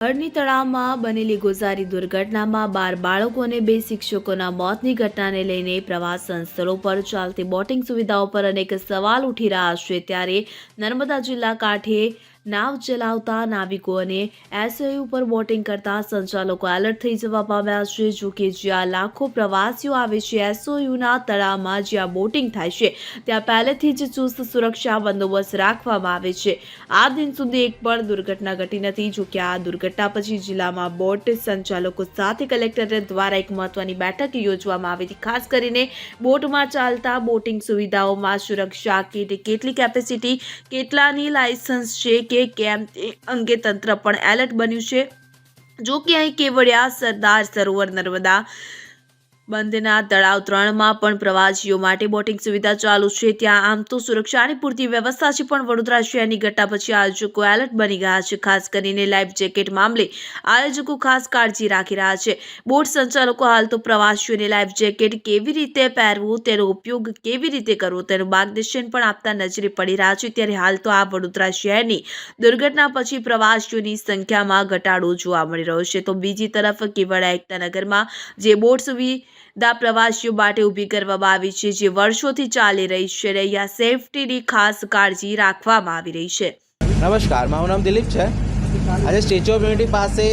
હળની તળાવમાં બનેલી ગોઝારી દુર્ઘટનામાં બાર બાળકો અને બે શિક્ષકોના મોતની ઘટનાને લઈને પ્રવાસન સ્થળો પર ચાલતી બોટિંગ સુવિધાઓ પર અનેક સવાલ ઉઠી રહ્યા છે. ત્યારે નર્મદા જિલ્લા કાંઠે નાવ ચલાવતા નાવિકો અને એસઓયુ ઉપર બોટિંગ કરતા સંચાલકો એલર્ટ થઈ જવા પામ્યા છે. જો કે જ્યાં લાખો પ્રવાસીઓ આવે છે એસઓયુના તળાવમાં જ્યાં બોટિંગ થાય છે, ત્યાં પહેલેથી જ ચુસ્ત સુરક્ષા બંદોબસ્ત રાખવામાં આવે છે. આ દિન સુધી એક પણ દુર્ઘટના ઘટી નથી. જો કે આ દુર્ઘટના પછી જિલ્લામાં બોટ સંચાલકો સાથે કલેક્ટર દ્વારા એક મહત્વની બેઠક યોજવામાં આવી હતી. ખાસ કરીને બોટમાં ચાલતા બોટિંગ સુવિધાઓમાં સુરક્ષા કીટ કેટલી કેપેસિટી કેટલાની લાયસન્સ છે કે કેમ તે અંગે તંત્ર પણ એલર્ટ બન્યું છે. જો કે અહીં કેવડિયા, સરદાર, સરોવર, નર્મદા બંધના તળાવ ત્રણમાં પણ પ્રવાસીઓ માટે બોટિંગ સુવિધા ચાલુ છે. ત્યાં આમ તો સુરક્ષાની પૂરતી વ્યવસ્થા છે, પણ વડોદરા શહેરની ઘટના પછી આયોજકો એલર્ટ બની ગયા છે. ખાસ કરીને લાઈફ જેકેટ મામલે આયોજકો ખાસ કાળજી રાખી રહ્યા છે. બોટ સંચાલકો હાલ તો પ્રવાસીઓને લાઈફ જેકેટ કેવી રીતે પહેરવું, તેનો ઉપયોગ કેવી રીતે કરવો, તેનું માર્ગદર્શન પણ આપતા નજરે પડી રહ્યા છે. ત્યારે હાલ તો આ વડોદરા શહેરની દુર્ઘટના પછી પ્રવાસીઓની સંખ્યામાં ઘટાડો જોવા મળી રહ્યો છે. તો બીજી તરફ કેવડા એકતા નગરમાં જે બોટ સુવિધા પ્રવાસીઓ માટે ઊભી કરવામાં આવી છે, જે વર્ષોથી ચાલી રહી છે અને અહીંયા સેફટીની ખાસ કાળજી રાખવામાં આવી રહી છે. નમસ્કાર, મારું નામ દિલીપ છે. આજે સ્ટેચ્યુ ઓફ યુનિટી પાસે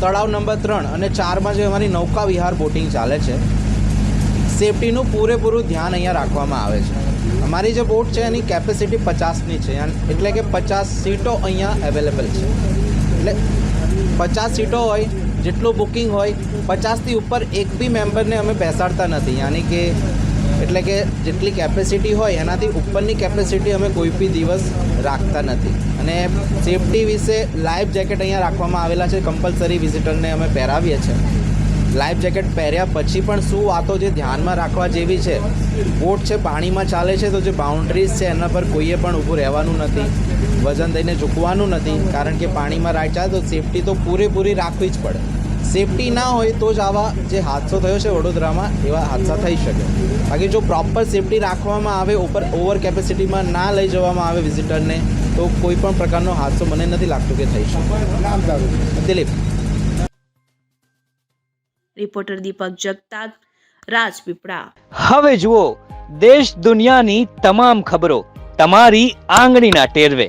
તળાવ નંબર ત્રણ અને ચારમાં જે અમારી નૌકા વિહાર બોટિંગ ચાલે છે, સેફટીનું પૂરેપૂરું ધ્યાન અહીંયા રાખવામાં આવે છે. અમારી જે બોટ છે એની કેપેસિટી પચાસની છે એટલે કે પચાસ સીટો અહીંયા અવેલેબલ છે. એટલે પચાસ સીટો હોય જેટલું બુકિંગ હોય, પચાસથી ઉપર એક બી મેમ્બરને અમે બેસાડતા નથી. યાની કે એટલે કે જેટલી કેપેસિટી હોય, એનાથી ઉપરની કેપેસિટી અમે કોઈ બી દિવસ રાખતા નથી. અને સેફટી વિશે લાઈફ જેકેટ અહીંયા રાખવામાં આવેલા છે કમ્પલસરી વિઝિટરને અમે પહેરાવીએ છીએ. લાઈફ જેકેટ પહેર્યા પછી પણ શું વાતો જે ધ્યાનમાં રાખવા જેવી છે? બોટ છે, પાણીમાં ચાલે છે, તો જે બાઉન્ડ્રીઝ છે, એના પર કોઈએ પણ ઊભું રહેવાનું નથી. વજન દઈને ઝૂકવાનું નથી કારણ કે પાણીમાં રાઈડ ચાલે તો સેફટી તો પૂરેપૂરી રાખવી જ પડે. સેફટી ના હોય તો જ આવા જે હાદસો થયો છે વડોદરામાં એવા હાદસા થઈ શકે. બાકી જો પ્રોપર સેફટી રાખવામાં આવે ઉપર ઓવર કેપેસિટીમાં ના લઈ જવામાં આવે વિઝિટરને તો કોઈ પણ પ્રકારનો હાદસો મને નથી લાગતું કે થઈ શકે. દિલીપ. રિપોર્ટર દીપક જગતાપ રાજપીપળા. હવે જુઓ દેશ દુનિયાની તમામ ખબરો તમારી આંગળીના ટેરવે.